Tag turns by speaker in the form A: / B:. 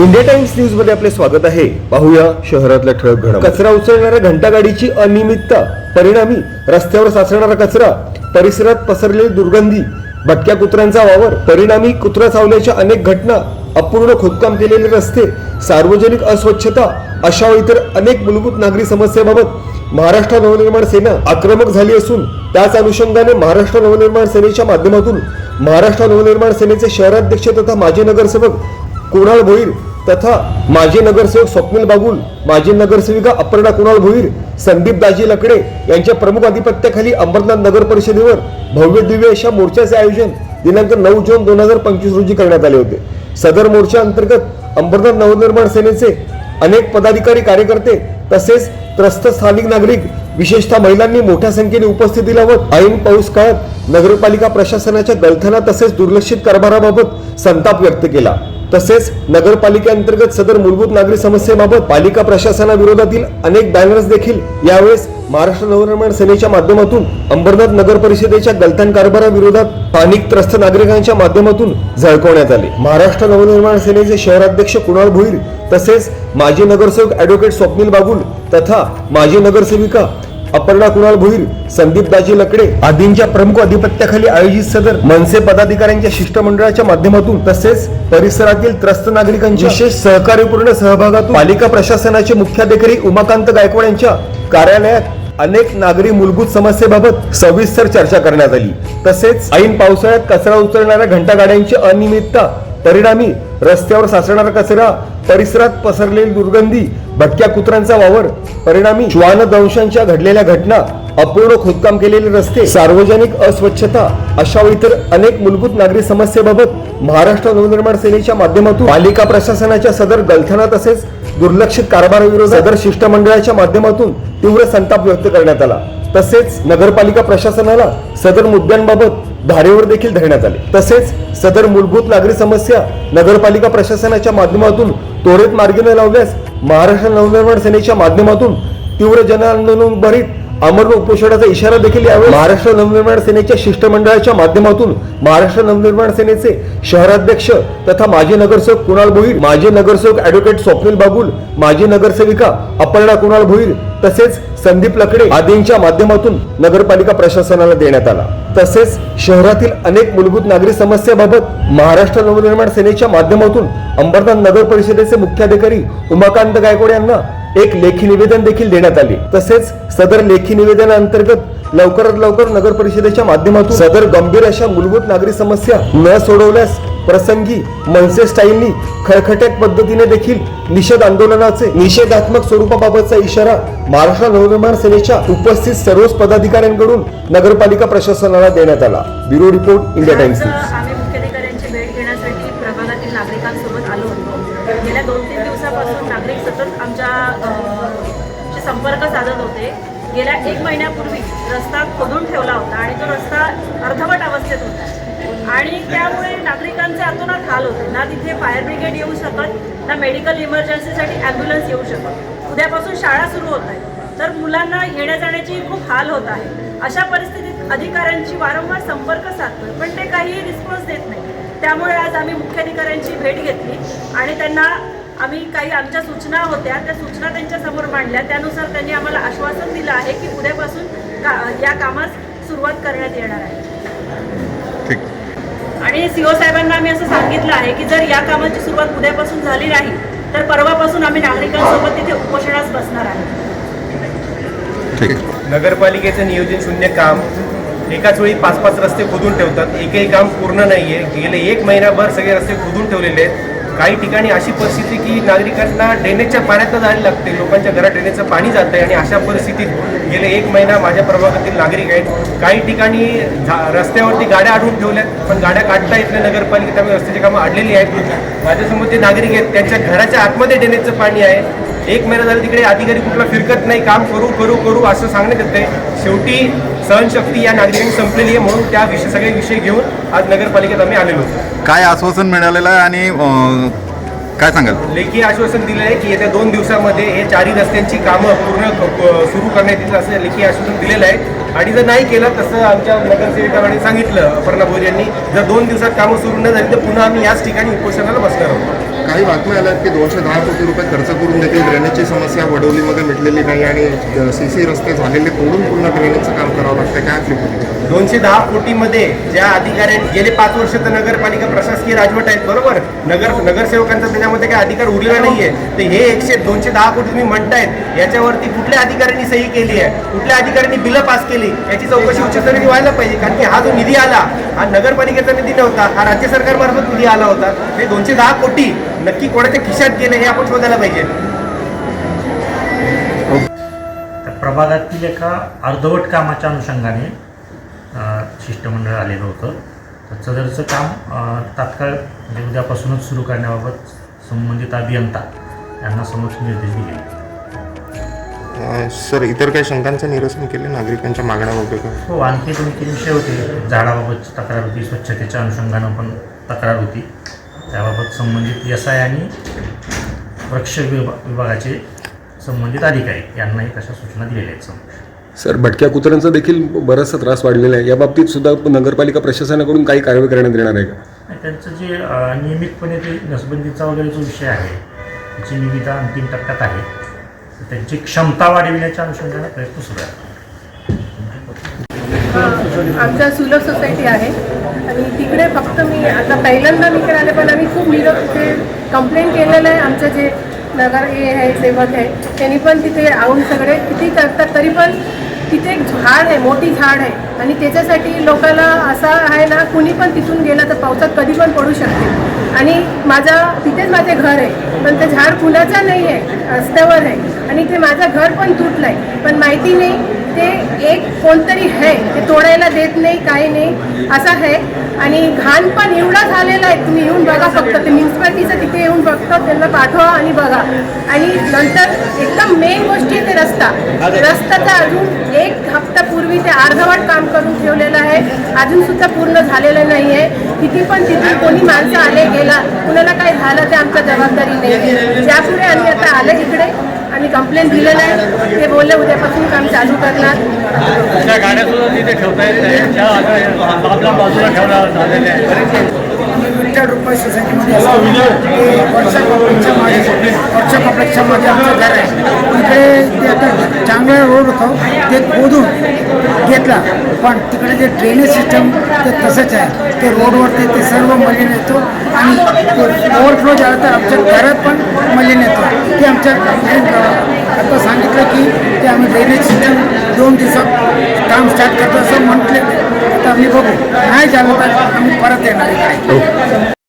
A: India times न्यूजमध्ये आपले स्वागत आहे. पाहूया शहरातल्या ठळक घड कचरा उचलणाऱ्या घंटागाडीची अनियमितता परिणामी रस्त्यावर साचणारा कचरा परिसरात पसरलेली दुर्गंधी भटक्या कुत्र्यांचा वावर परिणामी कुत्रा चावल्याच्या अनेक घटना अपूर्ण खोदकाम केलेले रस्ते सार्वजनिक अस्वच्छता अशा व इतर अनेक मूलभूत नागरी समस्येबाबत महाराष्ट्र नवनिर्माण सेना आक्रमक झाली असून त्याच अनुषंगाने महाराष्ट्र नवनिर्माण सेनेच्या माध्यमातून महाराष्ट्र नवनिर्माण सेनेचे शहराध्यक्ष तथा माजी नगरसेवक कुणाल भोईर तथा माजी नगरसेवक स्वप्नील बागुल माजी नगरसेविका अपर्णा कुणाल भोईर संदीप दाजी लकडे यांच्या प्रमुख आधिपत्याखाली अंबरनाथ नगर परिषदेवर भव्य दिव्य अशा मोर्चाचे आयोजन दिनांक नऊ जून दोन हजार पंचवीस रोजी करण्यात आले होते. सदर मोर्चा अंतर्गत अंबरनाथ नवनिर्माण सेनेचे अनेक पदाधिकारी कार्यकर्ते तसेच त्रस्त स्थानिक नागरिक विशेषतः महिलांनी मोठ्या संख्येने उपस्थिती लावत ऐन पाऊस काळात नगरपालिका प्रशासनाच्या गलथना तसेच दुर्लक्षित कारभाराबाबत संताप व्यक्त केला. तसेच नगरपालिकेअंतर्गत सदर मूलभूत नागरी समस्येबाबत पालिका प्रशासनाविरोधातील अनेक बॅनर्स देखील यावेळेस महाराष्ट्र नवनिर्माण सेनेच्या माध्यमातून अंबरनाथ नगर परिषदेच्या गलथान कारभाराविरोधात स्थानिक त्रस्त नागरिकांच्या माध्यमातून झळकवण्यात आले. महाराष्ट्र नवनिर्माण सेनेचे शहराध्यक्ष कुणाल भोईर तसेच माजी नगरसेवक ॲडव्होकेट स्वप्नील बागुल तथा माजी नगरसेविका अपर्णा कुणाल भोईर संदीप दाजी लकडे आदींच्या प्रमुख अधिपत्याखाली आयोजित सदर मनसे पदाधिकाऱ्यांच्या शिष्टमंडळाच्या माध्यमातून तसेच परिसरातील त्रस्त नागरिकांच्या विशेष सहकार्यपूर्ण सहभागातून पालिका प्रशासनाचे मुख्याधिकारी उमाकांत गायकवाड यांच्या कार्यालयात अनेक नागरी मूलभूत समस्येबाबत सविस्तर चर्चा करण्यात आली. तसेच ऐन पावसाळ्यात कचरा उचलणाऱ्या घंटागाड्यांची अनियमितता परिणामी रस्त्यावर साचणारा कचरा परिसरात पसरलेली दुर्गंधी भटक्या कुत्र्यांचा वावर परिणामी श्वान दंशांच्या घडलेल्या घटना अपूर्ण खोदकाम केलेले रस्ते सार्वजनिक अस्वच्छता अशा व इतर अनेक मूलभूत नागरी समस्येबाबत महाराष्ट्र नवनिर्माण सेनेच्या माध्यमातून पालिका प्रशासनाच्या सदर गलथना तसेच दुर्लक्षित कारभाराविरोधात सदर शिष्टमंडळाच्या माध्यमातून तीव्र संताप व्यक्त करण्यात आला. तसेच नगरपालिका प्रशासनाला सदर मुद्द्यांबाबत धारेवर देखील धरण्यात आले. तसेच सदर मूलभूत नागरी समस्या नगरपालिका प्रशासनाच्या माध्यमातून त्वरित मार्गी न लावल्यास महाराष्ट्र नवनिर्माण सेनेच्या माध्यमातून तीव्र जनआंदोलन भरीत अमर उपोषणाचा इशारा देखील यावेळी महाराष्ट्र नवनिर्माण सेनेच्या शिष्टमंडळाच्या माध्यमातून महाराष्ट्र नवनिर्माण सेनेचे शहराध्यक्ष तथा माजी नगरसेवक कुणाल भोईर माजी नगरसेवक ॲडव्होकेट स्वप्नील बागुल माजी नगरसेविका अपर्णा कुणाल भोईर तसेच संदीप लकडे आदींच्या माध्यमातून नगरपालिका प्रशासनाला देण्यात आला. तसेच शहरातील अनेक मूलभूत नागरी समस्याबाबत महाराष्ट्र नवनिर्माण सेनेच्या माध्यमातून अंबरनाथ नगर परिषदेचे मुख्याधिकारी उमाकांत गायकवाड यांना एक लेखी निवेदन देखील देण्यात आले. तसेच सदर लेखी निवेदनाअंतर्गत लवकरात लवकर नगर परिषदेच्या माध्यमातून सदर गंभीर अशा मूलभूत नागरी समस्या न सोडवल्यास प्रसंगी मनसे स्टाईलनी खळखट्याक पद्धतीने देखील निषेध आंदोलनाचे निषेधात्मक स्वरूपाबाबतचा इशारा महाराष्ट्र नवनिर्माण सेनेच्या उपस्थित सर्वच पदाधिकाऱ्यांकडून नगरपालिका प्रशासनाला देण्यात आला. Bureau report India Times news.
B: गेल्या दोन तीन दिवसापासून नागरिक सतत आमच्या संपर्क साधत होते. गेल्या एक महिन्यापूर्वी रस्ता खोदून ठेवला होता आणि तो रस्ता अर्धवट अवस्थेत होता. आणि त्यामुळे नागरिकांचे अतोनात हाल होते. ना तिथे फायर ब्रिगेड येऊ शकत ना मेडिकल इमर्जन्सीसाठी ॲम्ब्युलन्स येऊ शकत. उद्यापासून शाळा सुरू होत आहे तर मुलांना येण्या जाण्याची खूप हाल होत आहे. अशा परिस्थितीत अधिकाऱ्यांची वारंवार संपर्क साधतोय पण ते काहीही रिस्पॉन्स देत नाही त्यामुळे आज आम्ही मुख्याधिकाऱ्यांची भेट घेतली आणि त्यांना आम्ही काही आमच्या सूचना होत्या त्या सूचना त्यांच्यासमोर मांडल्या. त्यानुसार त्यांनी आम्हाला आश्वासन दिलं आहे की उद्यापासून का या कामास सुरुवात करण्यात येणार आहे.
C: ठीक.
B: आणि सीओ साहेबांना आम्ही असं सांगितलं आहे की जर या कामाची सुरुवात उद्यापासून झाली नाही तर परवापासून आम्ही नागरिकांसोबत तिथे उपोषणास बसणार आहे.
C: ठीक.
D: नगरपालिकेचं नियोजन शून्य काम एकाच वेळी पाच पाच रस्ते खोदून ठेवतात. एकही काम पूर्ण नाही आहे गेले एक महिनाभर सगळे रस्ते खोदून ठेवलेले आहेत. काही ठिकाणी अशी परिस्थिती की नागरिकांना ड्रेनेजच्या पाण्यात जायला लागते. लोकांच्या घरात ड्रेनेजचं पाणी जातं आहे आणि अशा परिस्थितीत गेले एक महिना माझ्या प्रभागातील नागरिक आहेत. काही ठिकाणी झा- रस्त्यावरती गाड्या अडवून ठेवल्यात पण गाड्या काढता येत नाही नगरपालिका त्यामुळे रस्त्याची कामं अडलेली आहेत. माझ्यासमोर जे नागरिक आहेत त्यांच्या घराच्या आतमध्ये ड्रेनेजचं पाणी आहे. एक महिना झाला तिकडे अधिकारी कुठला फिरकत नाही. काम करू करू करू असं सांगण्यात येतं शेवटी सहनशक्ती या नागरिकांनी संपलेली आहे म्हणून त्या विषय सगळे विषय घेऊन आज नगरपालिकेत आम्ही आलेलो होतो
C: काय आश्वासन मिळालेलं आहे आणि अं, काय सांगाल?
D: लेखी आश्वासन दिलं आहे की येत्या दोन दिवसामध्ये हे चारही रस्त्यांची कामं पूर्ण क- क- सुरू करण्यात येतील असं लेखी आश्वासन दिलेलं आहे. आणि जर नाही केलं तसं आमच्या नगरसेविकांनी सांगितलं अपर्णा भोज यांनी जर दोन दिवसात कामं सुरू न झाली तर पुन्हा आम्ही याच ठिकाणी उपोषणाला बसणार आहोत.
E: काही बातम्या आल्या की दोनशे दहा कोटी रुपये खर्च करून देखील ड्रेनेजची समस्या वडोलीमध्ये मिटलेली नाही आणि सी सी रस्ते झालेले तोडून पुन्हा ड्रेनेजचं काम करावं लागतं काय?
D: दोनशे दहा कोटीमध्ये ज्या अधिकाऱ्यांनी गेले पाच वर्ष तर नगरपालिका प्रशासकीय राजवट आहेत बरोबर? नगर नगरसेवकांचा त्याच्यामध्ये काही अधिकार उरलेला नाहीये. तर हे एकशे दोनशे दहा कोटी तुम्ही म्हणतायत याच्यावरती कुठल्या अधिकाऱ्यांनी सही केली आहे? कुठल्या अधिकाऱ्यांनी बिलं पास केली याची चौकशी उच्चस्तरीय व्हायला पाहिजे कारण की हा जो निधी आला हा नगरपालिकेचा निधी नव्हता हा राज्य सरकारमार्फत निधी आला होता. हे दोनशे दहा कोटी नक्की कोणाच्या खिशात गेले हे आपण शोधायला पाहिजे.
F: प्रभागातील एका अर्धवट कामाच्या अनुषंगाने शिष्टमंडळ आलेलं होतं. तर सदरचं काम तात्काळ म्हणजे उद्यापासूनच सुरू करण्याबाबत संबंधित अभियंता यांना समक्ष निर्देश दिले.
E: सर इतर काही शंकांचं निरसन केले नागरिकांच्या मागण्या वगैरे?
F: हो आणखी दोन तीन विषय होते. झाडाबाबतची तक्रार होती स्वच्छतेच्या अनुषंगानं पण तक्रार होती. त्याबाबत संबंधित एस आय आणि वृक्ष विभा विभागाचे संबंधित अधिकारी यांनाही तशा सूचना दिलेल्या आहेत समक्ष.
A: सर भटक्या कुत्र्यांचा देखील बराचसा त्रास वाढलेला आहे. या बाबतीत सुद्धा नगरपालिका प्रशासनाकडून काही कारवाई करण्यात येणार आहे का?
F: आणि त्यांचं जे अ, नियमितपणे ते नसबंदीचा वगैरे जो विषय आहे त्याची निविदा अंतिम टप्प्यात आहे. त्यांची क्षमता वाढविण्याच्या अनुषंगाने प्रयत्न सुरू आहे
G: आमच्या सुलभ सोसायटी आहे. आणि तिकडे फक्त मी आता पहिल्यांदा मी इकडे आले पण आम्ही खूप निरोप तिथे कंप्लेंट केलेलं आहे. आमचं जे नगर हे आहे सेवक आहे त्यांनी पण तिथे आऊन सगळे किती करतात तरी पण तिथे एक झाड आहे मोठी झाड आहे. आणि त्याच्यासाठी लोकांना असा आहे ना कुणी पण तिथून गेलं तर पावसात कधी पण पडू शकते. आणि माझा तिथेच माझे घर आहे. पण ते झाड फुलाचं नाही आहे रस्त्यावर आहे. आणि ते माझं घर पण तुटलं आहे पण माहिती नाही ते एक कोणतरी आहे ते तोडायला देत नाही काही नाही. असं आहे. आणि घाण पण एवढा झालेला आहे तुम्ही येऊन बघा फक्त ते म्युन्सिपाल्टीचं तिथे येऊन बघता त्यांना पाठवा आणि बघा. आणि नंतर एकदम मेन गोष्टी आहे ते रस्ता. रस्त्याचा अजून एक हप्त्यापूर्वी ते अर्धवट काम करून ठेवलेलं आहे अजून सुद्धा पूर्ण झालेलं नाही आहे. किती पण तिथे कोणी माणसं आले गेला. कुणाला काय झालं ते आमच्या जबाबदारी नाही त्यापुढे आम्ही आता आले इकडे आम्ही कंप्लेंट दिलेलं आहे. ते बोलले उद्यापासून काम चालू करणार.
H: त्या गाड्या सुद्धा तिथे ठेवता येत नाही. त्या आपल्या बाजूला ठेवल्या झालेल्या आहेत.
I: विठ्ठल रुपये सोसायटीमध्ये असतो ते वर्षा कॉम्प्लेक्सच्या मागे वर्षा कॉम्प्लेक्सच्या मागे आमचं घर आहे. तिकडे ते आता चांगला रोड होतो. ते खोदून घेतला. पण तिकडे जे ड्रेनेज सिस्टम ते तसंच आहे. ते रोडवरती ते सर्व मलिन येतो. आणि तो ओव्हरफ्लो झालं तर आमच्या घरात पण मलिन येतो. ते आमच्या आता सांगितलं की ते आम्ही ड्रेनेज सिस्टम दोन दिवसात काम स्टार्ट करतो असं म्हटले आता आम्ही बघू. नाही झालं तर आम्ही परत येणार आहे. हो.